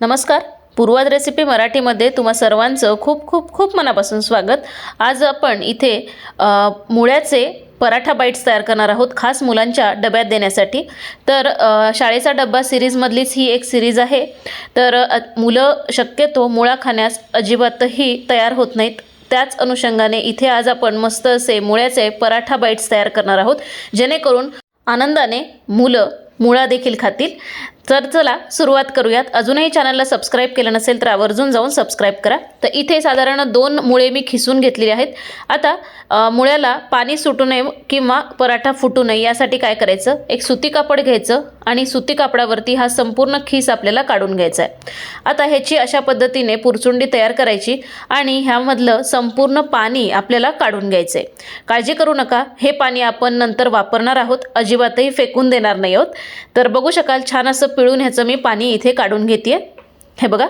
नमस्कार. पूर्वाद रेसिपी मराठीमध्ये तुम्हा सर्वांचं खूप खूप खूप मनापासून स्वागत. आज आपण इथे मुळ्याचे पराठा बाईट्स तयार करणार आहोत खास मुलांच्या डब्यात देण्यासाठी. तर शाळेचा डब्बा सिरीजमधलीच ही एक सिरीज आहे. तर मुलं शक्यतो मुळा खाण्यास अजिबातही तयार होत नाहीत. त्याच अनुषंगाने इथे आज आपण मस्त असे मुळ्याचे पराठा बाईट्स तयार करणार आहोत. जेणेकरून आनंदाने मुलं मुळा देखील खातील. तर चला सुरुवात करूयात. अजूनही चॅनलला सबस्क्राईब केलं नसेल तर आवर्जून जाऊन सबस्क्राईब करा. तर इथे साधारण दोन मुळे मी खिसून घेतलेली आहेत. आता मुळ्याला पाणी सुटू नये किंवा पराठा फुटू नये यासाठी काय करायचं? एक सुती कापड घ्यायचं आणि सुती कापडावरती हा संपूर्ण खीस आपल्याला काढून घ्यायचा आहे. आता ह्याची अशा पद्धतीने पुरचुंडी तयार करायची आणि ह्यामधलं संपूर्ण पाणी आपल्याला काढून घ्यायचं आहे काळजी करू नका हे पाणी आपण नंतर वापरणार आहोत. अजिबातही फेकून देणार नाही आहोत. तर बघू शकाल छान असं पिळून ह्याचं मी पाणी इथे काढून घेते हे बघा.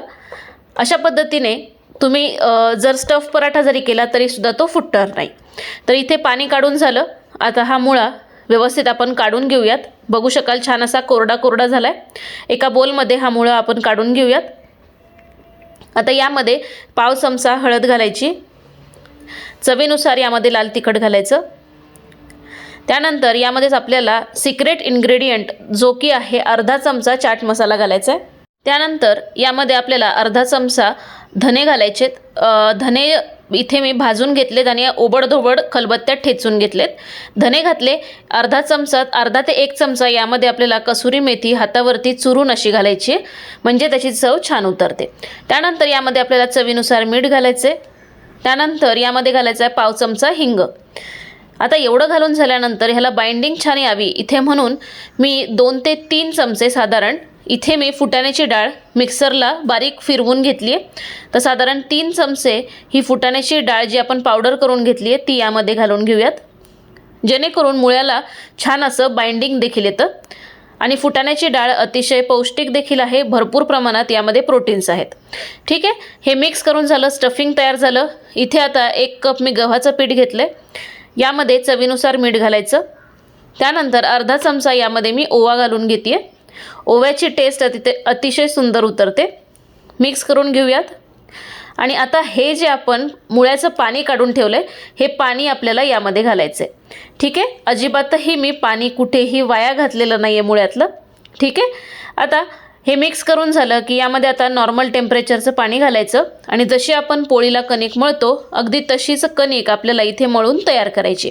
अशा पद्धतीने तुम्ही जर स्टफ पराठा जरी केला तरीसुद्धा तो फुटणार नाही. तर इथे पाणी काढून झालं. आता हा मुळा व्यवस्थित आपण काढून घेऊयात. बघू शकाल छान असा कोरडा कोरडा झाला आहे एका बोलमध्ये हा मुळा आपण काढून घेऊयात. आता यामध्ये पाव चमचा हळद घालायची. चवीनुसार यामध्ये लाल तिखट घालायचं. त्यानंतर यामध्येच आपल्याला सिक्रेट इन्ग्रेडियंट जो की आहे अर्धा चमचा चाट मसाला घालायचा आहे. त्यानंतर यामध्ये आपल्याला अर्धा चमचा धने घालायचेत धने इथे मी भाजून घेतलेत आणि ओबडधोबड खलबत्त्यात ठेचून घेतलेत. धने घातले अर्धा चमचा अर्धा ते एक चमचा यामध्ये आपल्याला कसुरी मेथी हातावरती चुरून अशी घालायची म्हणजे त्याची चव छान उतरते. त्यानंतर यामध्ये आपल्याला चवीनुसार मीठ घालायचे त्यानंतर यामध्ये घालायचा आहे पाव चमचा हिंग. आता एवढं घालून झाल्यानंतर ह्याला बाइंडिंग छान यावी इथे म्हणून मी दोन ते तीन चमचे साधारण इथे मी फुटाण्याची डाळ मिक्सरला बारीक फिरवून घेतली आहे तर साधारण तीन चमचे ही फुटाण्याची डाळ जी आपण पावडर करून घेतली आहे ती यामध्ये घालून घेऊयात. जेणेकरून मुळ्याला छान असं बाइंडिंग देखील येतं. आणि फुटाण्याची डाळ अतिशय पौष्टिक देखील आहे भरपूर प्रमाणात यामध्ये प्रोटीन्स आहेत. ठीक आहे? हे मिक्स करून झालं स्टफिंग तयार झालं. इथे आता एक कप मी गव्हाचं पीठ घेतलं आहे यामध्ये चवीनुसार मीठ घालायचं. त्यानंतर अर्धा चमचा यामध्ये मी ओवा घालून घेते ओव्याची टेस्ट अति अतिशय सुंदर उतरते. मिक्स करून घेऊयात. आणि आता हे जे आपण मुळ्याचं पाणी काढून ठेवलं आहे हे पाणी आपल्याला यामध्ये घालायचं आहे ठीक? आहे अजिबातही मी पाणी कुठेही वाया घातलेलं नाही आहे मुळ्यातलं. ठीक? आहे आता हे मिक्स करून झालं की यामध्ये आता नॉर्मल टेम्परेचरचं पाणी घालायचं आणि जशी आपण पोळीला कणिक मळतो अगदी तशीच कणिक आपल्याला इथे मळून तयार करायची.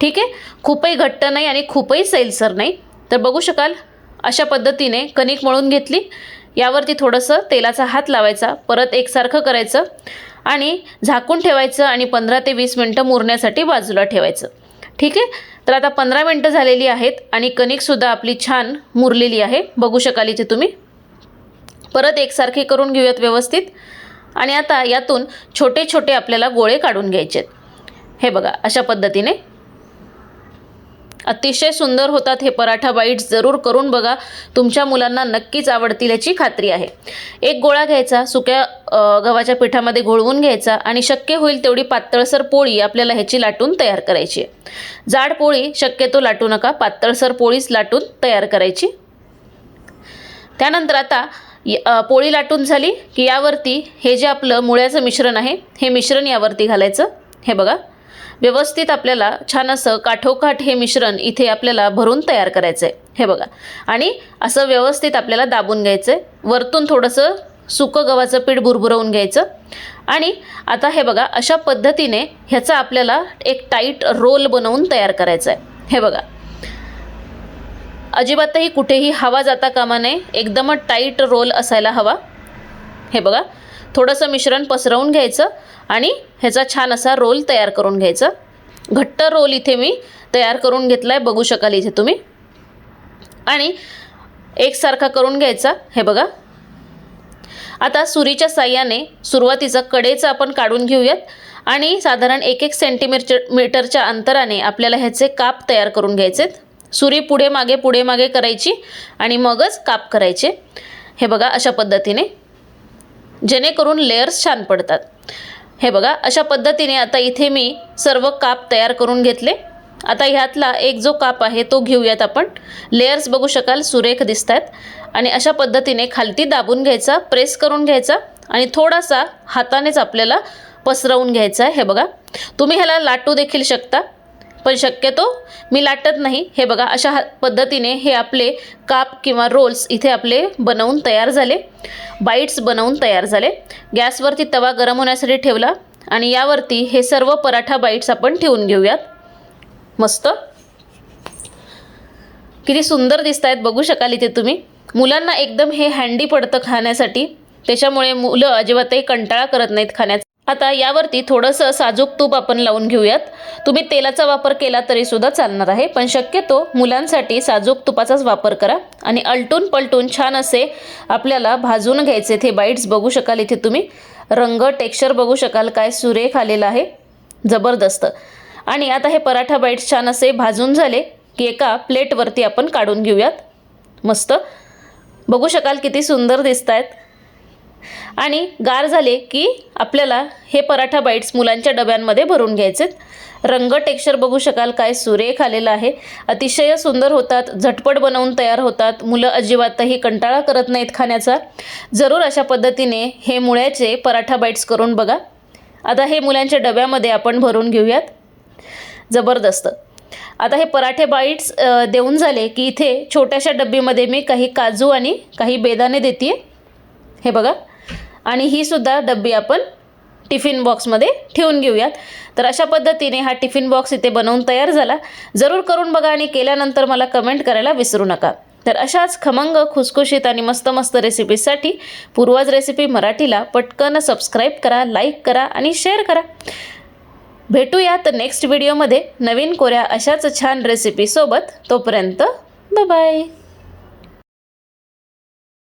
ठीक आहे? खूपही घट्ट नाही आणि खूपही सैलसर नाही. तर बघू शकाल अशा पद्धतीने कणिक मळून घेतली. यावरती थोडंसं तेलाचा हात लावायचा परत एकसारखं करायचं आणि झाकून ठेवायचं आणि पंधरा ते वीस मिनटं मुरण्यासाठी बाजूला ठेवायचं. ठीक आहे? तर आता पंधरा मिनटं झालेली आहेत आणि कणिकसुद्धा आपली छान मुरलेली आहे. बघू शकाल इथे तुम्ही. परत एकसारखे करून घेऊयात व्यवस्थित. आणि आता यातून छोटे छोटे आपल्याला गोळे काढून घ्यायचे आहेत. हे बघा अशा पद्धतीने. अतिशय सुंदर होतात हे पराठा बाईट्स जरूर करून बघा. तुमच्या मुलांना नक्कीच आवडतील याची खात्री आहे. एक गोळा घ्यायचा सुक्या गव्हाच्या पिठामध्ये घोळवून घ्यायचा आणि शक्य होईल तेवढी पातळसर पोळी आपल्याला ह्याची लाटून तयार करायची आहे. जाड पोळी शक्यतो लाटू नका पातळसर पोळीच लाटून तयार करायची. त्यानंतर आता पोळी लाटून झाली की यावरती हे जे आपलं मुळ्याचं मिश्रण आहे हे मिश्रण यावरती घालायचं. हे बघा. व्यवस्थित आपल्याला छान असं काठोकाठ हे मिश्रण इथे आपल्याला भरून तयार करायचं आहे हे बघा. आणि असं व्यवस्थित आपल्याला दाबून घ्यायचं आहे वरतून थोडंसं सुकं गव्हाचं पीठ बुरबुरवून घ्यायचं. आणि आता हे बघा अशा पद्धतीने ह्याचा आपल्याला एक टाईट रोल बनवून तयार करायचा आहे हे बघा. अजिबातही कुठेही हवा जाता कामा नये. एकदम टाईट रोल असायला हवा. हे बघा थोडंसं मिश्रण पसरवून घ्यायचं आणि ह्याचा छान असा रोल तयार करून घ्यायचा. घट्ट रोल इथे मी तयार करून घेतला आहे बघू शकाल इथे तुम्ही. आणि एकसारखा करून घ्यायचा हे बघा. आता सुरीच्या साह्याने सुरुवातीचा कडेचा आपण काढून घेऊयात आणि साधारण एक एक सेंटीमीटर मीटरच्या अंतराने आपल्याला ह्याचे काप तयार करून घ्यायचेत. सुरी पुढे मागे पुढे मागे करायची आणि मगच काप करायचे. हे बघा अशा पद्धतीने. जेणेकरून लेयर्स छान पडतात. हे बघा अशा पद्धतीने आता इथे मी सर्व काप तयार करून घेतले. आता ह्यातला एक जो काप आहे तो घेऊयात आपण. लेयर्स बघू शकाल सुरेख दिसत आहेत आणि अशा पद्धतीने खालती दाबून घ्यायचा प्रेस करून घ्यायचा आणि थोडासा हातानेच आपल्याला पसरवून घ्यायचा आहे. हे बघा. तुम्ही ह्याला लाटू देखील शकता. पण शक्यतो मी लाटत नाही. हे बघा अशा हा पद्धतीने हे आपले काप किंवा रोल्स इथे आपले बनवून तयार झाले. बाईट्स बनवून तयार झाले. गॅसवरती तवा गरम होण्यासाठी ठेवला आणि यावरती हे सर्व पराठा बाईट्स आपण ठेवून घेऊयात. मस्त. किती सुंदर दिसत आहेत बघू शकाल इथे तुम्ही. मुलांना एकदम हे हँडी पडतं खाण्यासाठी. त्याच्यामुळे मुलं अजिबातही कंटाळा करत नाहीत खाण्याचा आता यावरती थोडंसं साजूक तूप आपण लावून घेऊयात. तुम्ही तेलाचा वापर केला तरी सुद्धा चालणार आहे पण शक्यतो मुलांसाठी साजूक तुपाचाच वापर करा आणि अलटून पलटून छान असे आपल्याला भाजून घ्यायचे ते बाईट्स बघू शकाल इथे तुम्ही. रंग टेक्स्चर बघू शकाल काय सुरेख आलेला आहे. जबरदस्त. आणि आता हे पराठा बाईट्स छान असे भाजून झाले की एका प्लेटवरती आपण काढून घेऊयात. मस्त. बघू शकाल किती सुंदर दिसत आहेत आणि गार झाले की आपल्याला हे पराठा बाईट्स मुलांच्या डब्यांमध्ये भरून घ्यायचे रंग टेक्स्चर बघू शकाल काय सुरेख आलेला आहे. अतिशय सुंदर होतात झटपट बनवून तयार होतात. मुलं अजिबातही कंटाळा करत नाहीत खाण्याचा. जरूर अशा पद्धतीने हे मुळ्याचे पराठा बाईट्स करून बघा. आता हे मुलांच्या डब्यामध्ये आपण भरून घेऊयात. जबरदस्त. आता हे पराठे बाईट्स देऊन झाले की इथे छोट्याशा डब्बीमध्ये मी काही काजू आणि काही बेदाणे देते हे बघा. आणि ही सुद्धा डब्बी आपण टिफिन बॉक्समध्ये ठेवून घेऊयात. तर अशा पद्धतीने हा टिफिन बॉक्स इथे बनवून तयार झाला. जरूर करून बघा आणि केल्यानंतर मला कमेंट करायला विसरू नका. तर अशाच खमंग खुसखुशीत आणि मस्त मस्त रेसिपीजसाठी पूर्वज रेसिपी मराठीला पटकन सबस्क्राईब करा लाईक करा आणि शेअर करा. भेटूयात नेक्स्ट व्हिडिओमध्ये नवीन कोऱ्या अशाच छान रेसिपीसोबत तोपर्यंत बाय